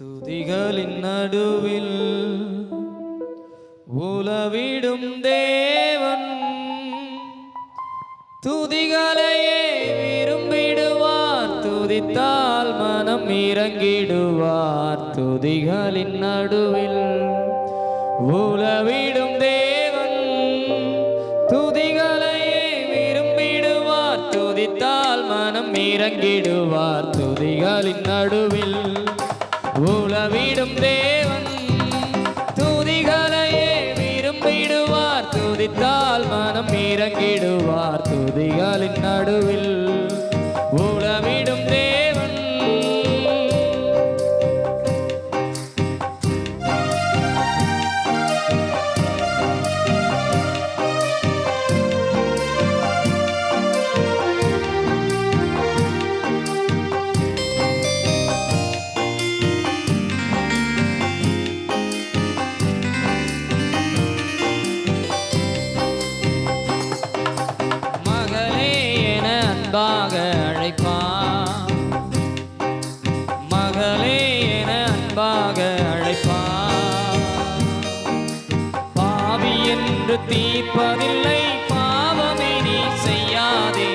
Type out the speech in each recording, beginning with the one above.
துதிகளின் நடுவில் உலவிடும் தேவன். துதிகளையே விரும்பிடுவார் துதித்தால் மனம் இறங்கிடுவார். துதிகளின் நடுவில் உலவிடும் தேவன். துதிகளையே விரும்பிடுவார் துதித்தால் மனம் இறங்கிடுவார். துதிகளின் நடுவில் உலவிடும் தே என்று தீர்ப்பதில்லை பாவமே நீ செய்யாதே.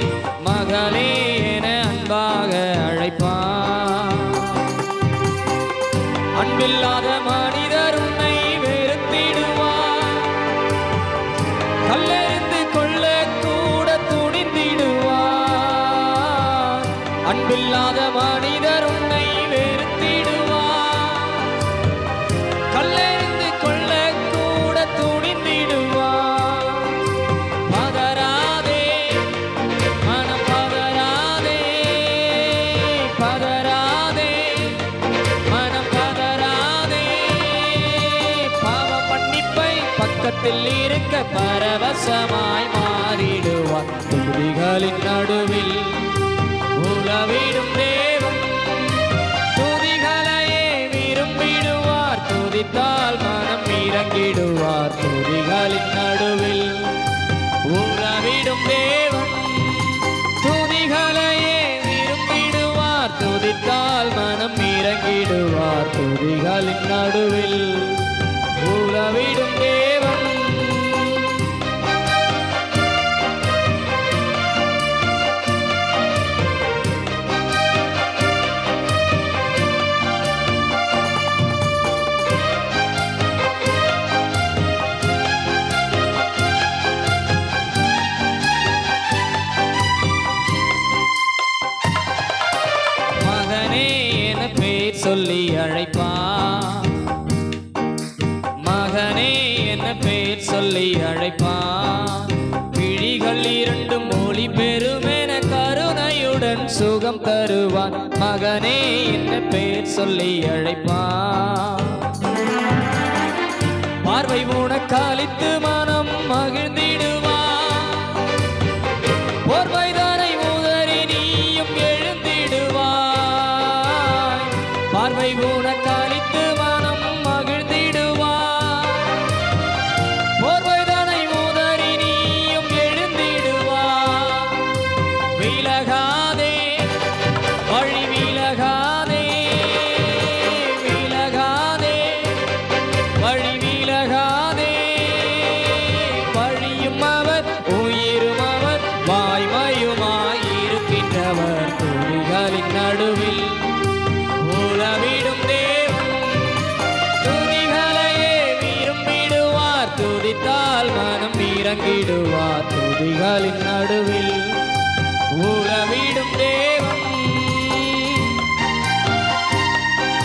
மகளே என அன்பாக அழைப்பா அன்பில்லாத மனிதர் உன்னை வெறுத்திடுவார். கல்லெறிந்து கொள்ள கூட துணிந்திடுவார். அன்பில்லாத மனிதர் உன்னை பக்கத்தில் இருக்க பரவசமாய் மாறிடுவார் துதிகளின் நடுவில் உலவிடும் தேவன். துதிகளையே விரும்பிடுவார். துதித்த சொல்லி அழைப்பா. மகனே என்ன பேர் சொல்லி அழைப்பா. விழிகள் இரண்டு மொழி பெருமென கருணையுடன் சுகம் தருவான் மகனே என்ன பேர் சொல்லி அழைப்பா. பார்வை உனக்களித்து மனம் மகிழ்ந்திட அவர் துணிகளின் நடுவில் உலவிடும் தேவன். துணிகளையே விரும்பிடுவார் துதித்தால் மனம் இறங்கிடுவார். துதிகளின் நடுவில் உலவிடும் தேவன்.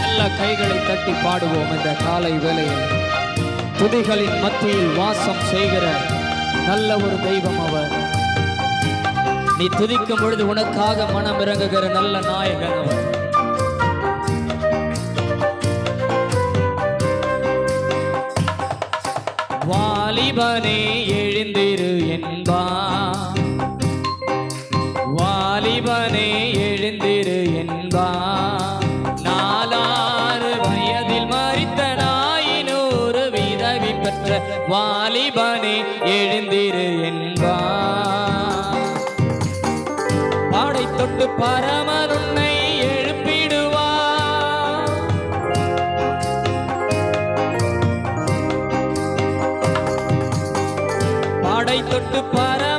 நல்ல கைகளை தட்டி பாடுவோம் இந்த காலை வேலையில் துதிகளின் மத்தியில் வாசம் செய்கிற நல்ல ஒரு தெய்வம் அவர். நீ துதிக்கும் பொழுது உனக்காக மனம் இறங்குகிற நல்ல நாயகன் அவர் வாலிபனே எழுந்திரு என்பா. வாலிபனே எழுந்திரு என்பான் கொண்டு பரமருன்னை எழுப்பிடுவா பாடை தொட்டு பர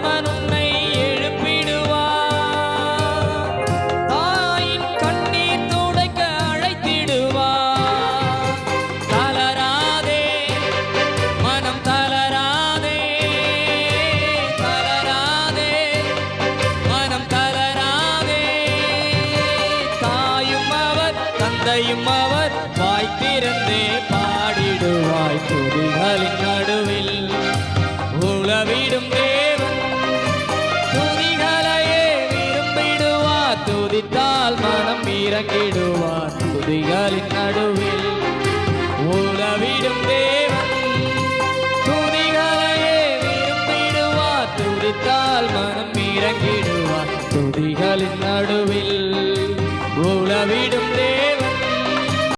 தந்தையும் அவர் வாய் திறந்தே பாடிடுவாய். துதிகளின் நடுவில் உளவிடும்